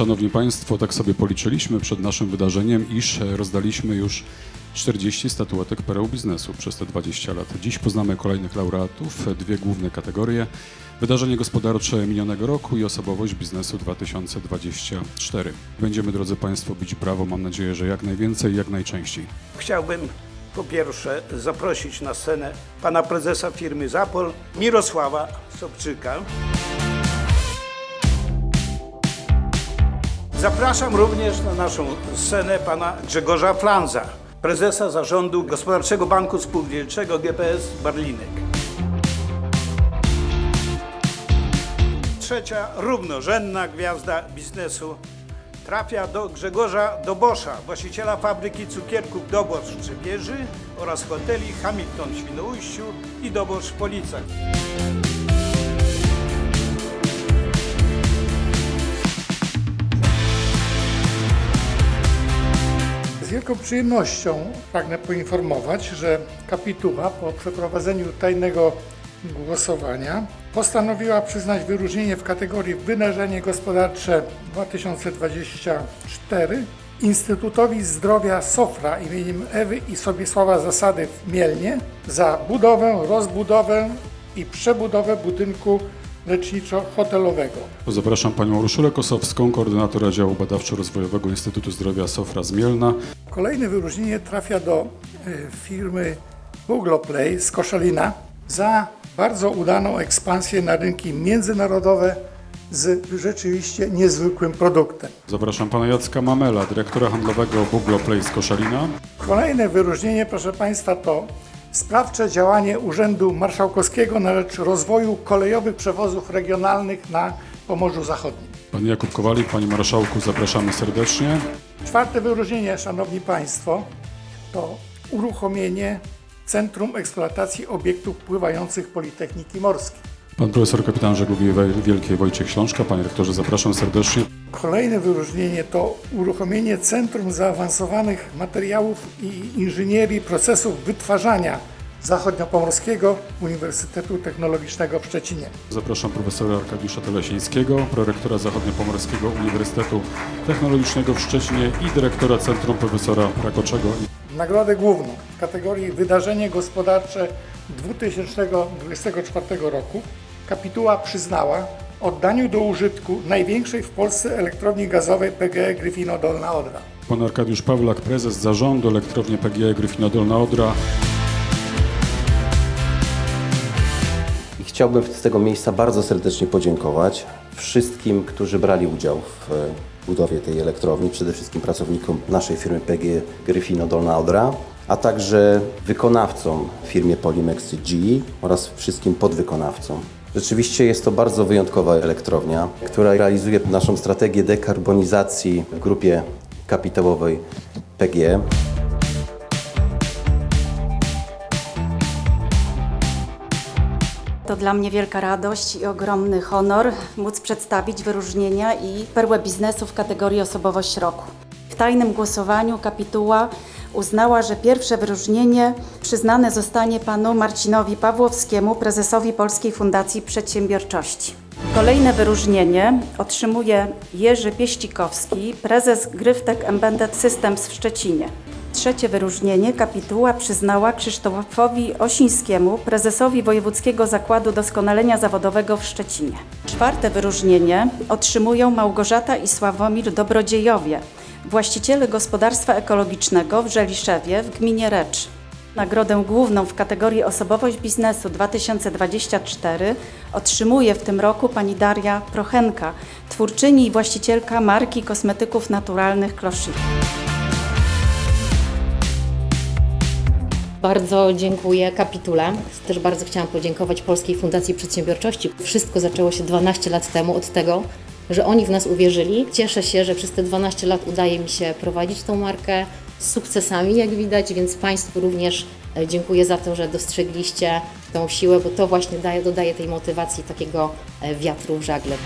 Szanowni Państwo, tak sobie policzyliśmy przed naszym wydarzeniem, iż rozdaliśmy już 40 statuetek pereł biznesu przez te 20 lat. Dziś poznamy kolejnych laureatów, dwie główne kategorie. Wydarzenie gospodarcze minionego roku i osobowość biznesu 2024. Będziemy, drodzy Państwo, bić brawo, mam nadzieję, że jak najwięcej jak najczęściej. Chciałbym po pierwsze zaprosić na scenę pana prezesa firmy Zapol, Mirosława Sobczyka. Zapraszam również na naszą scenę pana Grzegorza Flanza, prezesa zarządu Gospodarczego Banku Spółdzielczego GPS Barlinek. Trzecia równorzędna gwiazda biznesu trafia do Grzegorza Dobosza, właściciela fabryki cukierków Dobosz w Trzebieży oraz hoteli Hamilton w Świnoujściu i Dobosz w Policach. Wielką przyjemnością pragnę poinformować, że kapituła po przeprowadzeniu tajnego głosowania postanowiła przyznać wyróżnienie w kategorii Wydarzenie Gospodarcze 2024 Instytutowi Zdrowia Sofra imieniem Ewy i Sobiesława Zasady w Mielnie za budowę, rozbudowę i przebudowę budynku leczniczo-hotelowego. Zapraszam Panią Urszulę Kosowską, koordynatora działu badawczo-rozwojowego Instytutu Zdrowia Sofra z Mielna. Kolejne wyróżnienie trafia do y, firmy Bugloplay z Koszalina za bardzo udaną ekspansję na rynki międzynarodowe z rzeczywiście niezwykłym produktem. Zapraszam Pana Jacka Mamela, dyrektora handlowego Buglo Play z Koszalina. Kolejne wyróżnienie, proszę Państwa, to sprawcze działanie Urzędu Marszałkowskiego na rzecz rozwoju kolejowych przewozów regionalnych na Pomorzu Zachodnim. Pan Jakub Kowalik, Panie Marszałku, zapraszamy serdecznie. Czwarte wyróżnienie, Szanowni Państwo, to uruchomienie Centrum Eksploatacji Obiektów Pływających Politechniki Morskiej. Pan profesor kapitan żeglugi wielkiej Wojciech Ślączka. Panie rektorze, zapraszam serdecznie. Kolejne wyróżnienie to uruchomienie Centrum Zaawansowanych Materiałów i Inżynierii Procesów Wytwarzania Zachodniopomorskiego Uniwersytetu Technologicznego w Szczecinie. Zapraszam profesora Arkadiusza Telesińskiego, prorektora Zachodniopomorskiego Uniwersytetu Technologicznego w Szczecinie i dyrektora Centrum Profesora Rakoczego. Nagrodę główną w kategorii Wydarzenie Gospodarcze 2024 roku kapituła przyznała oddaniu do użytku największej w Polsce elektrowni gazowej PGE Gryfino Dolna Odra. Pan Arkadiusz Pawlak, prezes zarządu elektrowni PGE Gryfino Dolna Odra. Chciałbym z tego miejsca bardzo serdecznie podziękować wszystkim, którzy brali udział w e, budowie tej elektrowni, przede wszystkim pracownikom naszej firmy PG Gryfino Dolna Odra, a także wykonawcom firmie Polimex G oraz wszystkim podwykonawcom. Rzeczywiście jest to bardzo wyjątkowa elektrownia, która realizuje naszą strategię dekarbonizacji w grupie kapitałowej PGE. To dla mnie wielka radość i ogromny honor móc przedstawić wyróżnienia i perłę biznesu w kategorii Osobowość Roku. W tajnym głosowaniu kapituła uznała, że pierwsze wyróżnienie przyznane zostanie panu Marcinowi Pawłowskiemu, prezesowi Polskiej Fundacji Przedsiębiorczości. Kolejne wyróżnienie otrzymuje Jerzy Pieścikowski, prezes Gryftek Embedded Systems w Szczecinie. Trzecie wyróżnienie kapituła przyznała Krzysztofowi Osińskiemu, prezesowi Wojewódzkiego Zakładu Doskonalenia Zawodowego w Szczecinie. Czwarte wyróżnienie otrzymują Małgorzata i Sławomir Dobrodziejowie, właściciele gospodarstwa ekologicznego w Żeliszewie w gminie Recz. Nagrodę główną w kategorii Osobowość Biznesu 2024 otrzymuje w tym roku pani Daria Prochenka, twórczyni i właścicielka marki kosmetyków naturalnych Clochit. Bardzo dziękuję kapitule. Też bardzo chciałam podziękować Polskiej Fundacji Przedsiębiorczości. Wszystko zaczęło się 12 lat temu od tego, że oni w nas uwierzyli. Cieszę się, że przez te 12 lat udaje mi się prowadzić tą markę z sukcesami, jak widać, więc Państwu również e, dziękuję za to, że dostrzegliście tą siłę, bo to właśnie daje, dodaje tej motywacji takiego e, wiatru w żagle.